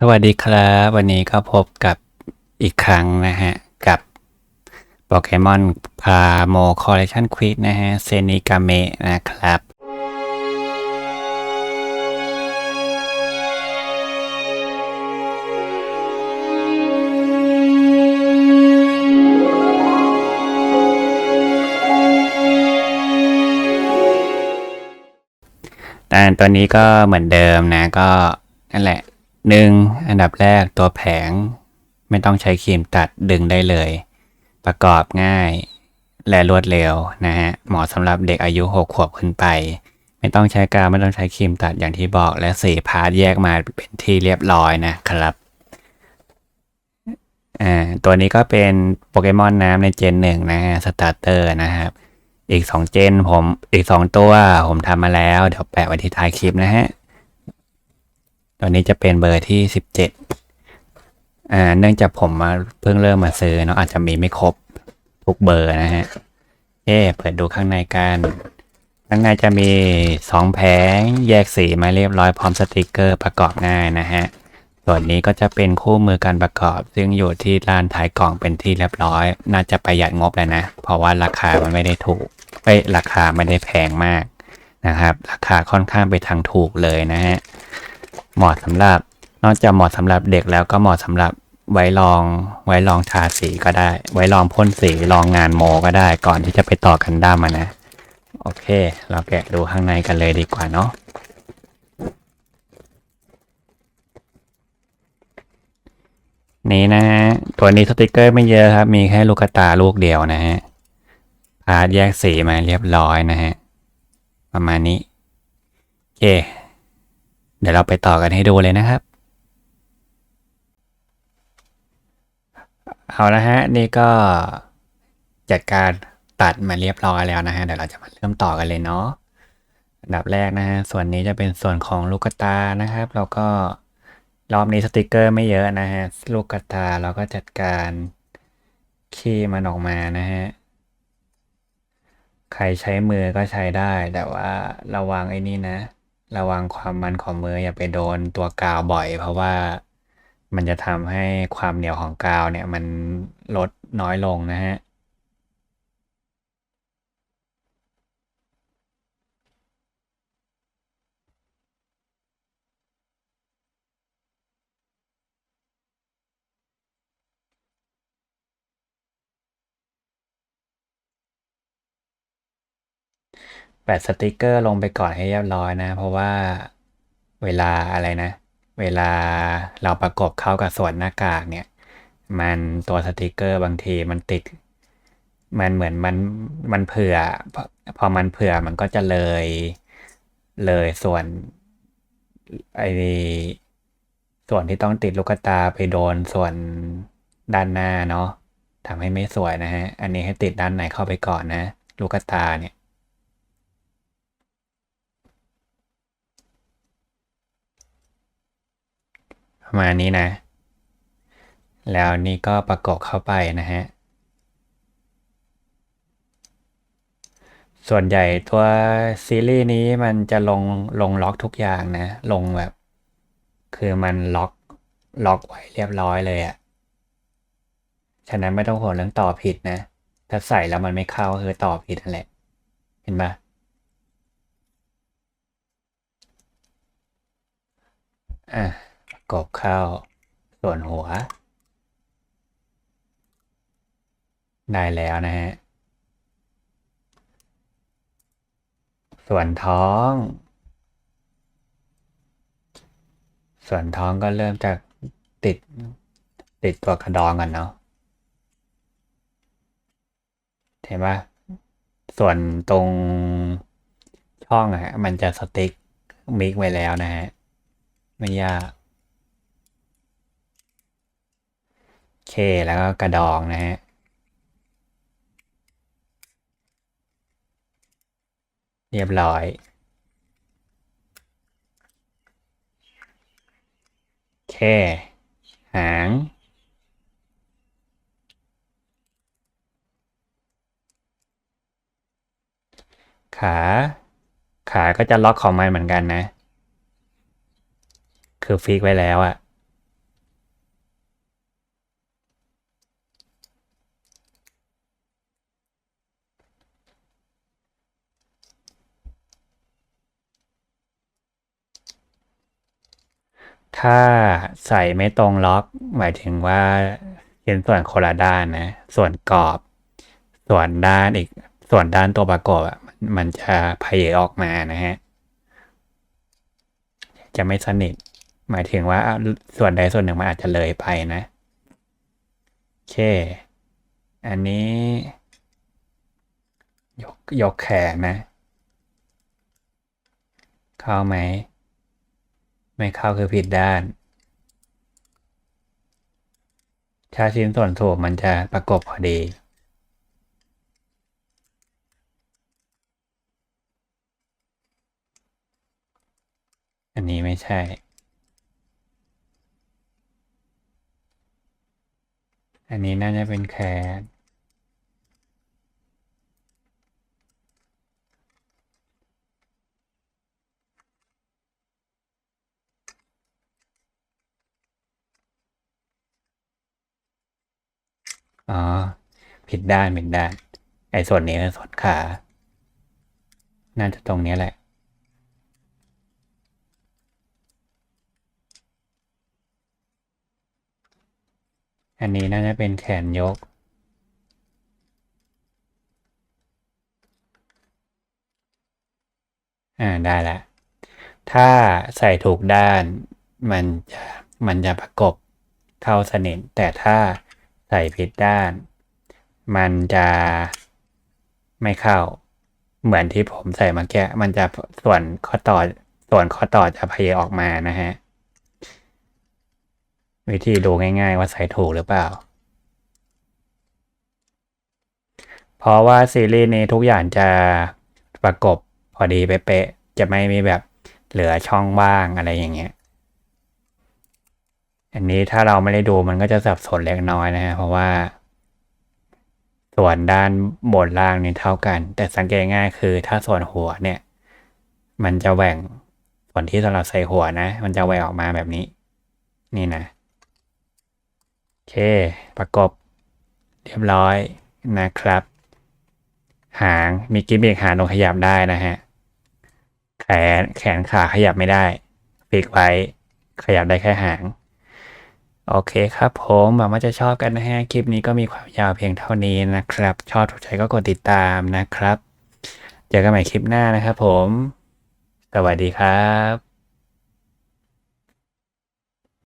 สวัสดีครับ วันนี้ก็พบกับอีกครั้งนะฮะ กับโปเกมอนพาโมคอลเลคชันควิดนะฮะ เซนิกาเมะนะครับ แต่ตัวนี้ก็เหมือนเดิมนะ ก็นั่นแหละ หนึ่งอันดับแรกตัวแผง ไม่ต้องใช้ครีมตัดดึงได้เลย ประกอบง่าย และรวดเร็วนะฮะเหมาะสำหรับเด็กอายุ 6 ขวบขึ้นไป ไม่ต้องใช้กาวไม่ต้องใช้ครีมตัดอย่างที่บอกและสีพาร์ทแยกมาเป็นที่เรียบร้อยนะครับอ่าตัวนี้ก็เป็นโปเกมอนน้ำในเจนหนึ่งนะฮะสตาร์เตอร์นะครับอีกสองเจนผมอีกสองตัวผมทำมาแล้ว เดี๋ยวแปะไว้ที่ท้ายคลิปนะฮะ ตัวนี้จะเป็นเบอร์ที่สิบเจ็ดอ่าเนื่องจากผมมาเพิ่งเริ่มมาซื้อเนาะอาจจะมีไม่ครบทุกเบอร์นะฮะเอ๊เปิดดูข้างในกันข้างในจะมีสองแผงแยกสีมาเรียบร้อยพร้อมสติกเกอร์ประกอบง่ายนะฮะส่วนนี้ก็จะเป็นคู่มือการประกอบ ซึ่งอยู่ที่ร้านท้ายกล่องเป็นที่เรียบร้อย น่าจะประหยัดงบแล้วนะ เพราะว่าราคามันไม่ได้ถูกเอ้ยราคาไม่ได้แพงมากนะครับ ราคาค่อนข้างไปทางถูกเลยนะฮะ เหมาะสำหรับ นอกจากเหมาะสำหรับเด็กแล้วก็เหมาะสำหรับไว้ลองไว้ลองทาสีก็ได้ ไว้ลองพ่นสีลองงานโมก็ได้ก่อนที่จะไปต่อกันด้ามอะนะ โอเค เราแกะดูข้างในกันเลยดีกว่าเนาะนี่นะฮะตัวนี้สติกเกอร์ไม่เยอะครับ มีแค่ลูกตาลูกเดียวนะฮะพาร์ทแยกสีมาเรียบร้อยนะฮะ ประมาณนี้ โอเค เดี๋ยวเราไปต่อกันให้ดูเลยนะครับ เอาละฮะ นี่ก็จัดการตัดมาเรียบร้อยแล้วนะฮะ เดี๋ยวเราจะมาเริ่มต่อกันเลยเนาะอันดับแรกนะฮะ ส่วนนี้จะเป็นส่วนของลูกตานะครับ แล้วก็รอบนี้สติกเกอร์ไม่เยอะนะฮะ ลูกตาเราก็จัดการขี้มันออกมานะฮะ ใครใช้มือก็ใช้ได้ แต่ว่าระวังไอ้นี่นะ ระวังความมันของมืออย่าไปโดนตัวกาวบ่อย เพราะว่ามันจะทำให้ความเหนียวของกาวเนี่ยมันลดน้อยลงนะฮะ แปะสติกเกอร์ลงไปก่อนให้เรียบร้อยนะ เพราะว่าเวลาอะไรนะ เวลาเราประกบเข้ากับส่วนหน้ากากเนี่ย มันตัวสติกเกอร์บางทีมันติด มันเหมือนมันมันเผื่อ พอพอมันเผื่อมันก็จะเลยเลยส่วนไอส่วนที่ต้องติดลูกตาไปโดนส่วนด้านหน้าเนาะทำให้ไม่สวยนะฮะ อันนี้ให้ติดด้านในเข้าไปก่อนนะ ลูกตาเนี่ย ประมาณนี้นะ แล้วนี่ก็ประกบเข้าไปนะฮะ ส่วนใหญ่ตัวซีรีส์นี้มันจะลงลงล็อกทุกอย่างนะ ลงแบบ คือมันล็อกล็อกไว้เรียบร้อยเลยอะฉะนั้นไม่ต้องห่วงเรื่องต่อผิดนะ ถ้าใส่แล้วมันไม่เข้าคือต่อผิดนั่นแหละ เห็นปะอะ กบเข้า ส่วนหัว ได้แล้วนะฮะ ส่วนท้อง ส่วนท้องก็เริ่มจากติด ติดตัวกระดองกันเนาะเห็นปะส่วนตรงช่องอะฮะมันจะสติ๊กมิกไว้แล้วนะฮะ ไม่ยาก เคแล้วก็กระดองนะฮะเรียบร้อย แค่ หาง ขา ขาก็จะล็อกของมันเหมือนกันนะ คือฟิกไว้แล้วอะ ถ้าใส่ไม่ตรงล็อก หมายถึงว่าชิ้นส่วนคนละด้านนะ ส่วนกรอบ ส่วนด้านอีก ส่วนด้านตัวประกอบอะมันจะเยออกมานะฮะ จะไม่สนิท หมายถึงว่าส่วนใดส่วนหนึ่งมันอาจจะเลยไปนะโอเค อันนี้ ยกยกแขนนะ เข้าไหม ไม่เข้าคือผิดด้าน ถ้าชิ้นส่วนถูกมันจะประกบพอดี อันนี้ไม่ใช่อันนี้น่าจะเป็นแขน อ๋อ ผิดด้านผิดด้าน ไอ้ส่วนนี้ส่วนขา น่าจะตรงนี้แหละ อันนี้น่าจะเป็นแขนยก อ่าได้ละ ถ้าใส่ถูกด้านมันจะมันจะประกบเข้าสนิทแต่ถ้า ใส่ผิดด้าน มันจะไม่เข้า เหมือนที่ผมใส่มาแก้มันจะส่วนข้อต่อส่วนข้อต่อจะพเยออกมานะฮะ วิธีดูง่าย ๆ ว่าใส่ถูกหรือเปล่า เพราะว่าซีรีส์นี้ทุกอย่างจะประกบพอดีเป๊ะๆจะไม่มีแบบเหลือช่องว่างอะไรอย่างเงี้ย อันนี้ถ้าเราไม่ได้ดูมันก็จะสับสนเล็กน้อยนะฮะเพราะว่า ส่วนด้านบนล่างนี่เท่ากัน แต่สังเกตง่ายคือ ถ้าส่วนหัวเนี่ย มันจะแหว่งส่วนที่สำหรับใส่หัวนะ มันจะแหว่งออกมาแบบนี้ นี่นะโอเค ประกบเรียบร้อยนะครับ หางมีกิมมิกหางตรงขยับได้นะฮะแขนแขนขาขยับไม่ได้ฟิกไว้ขยับได้แค่หาง โอเคครับผมหวังว่าจะชอบกันนะฮะ คลิปนี้ก็มีความยาวเพียงเท่านี้นะครับ ชอบถูกใจก็กดติดตามนะครับ เจอกันใหม่คลิปหน้านะครับผม สวัสดีครับ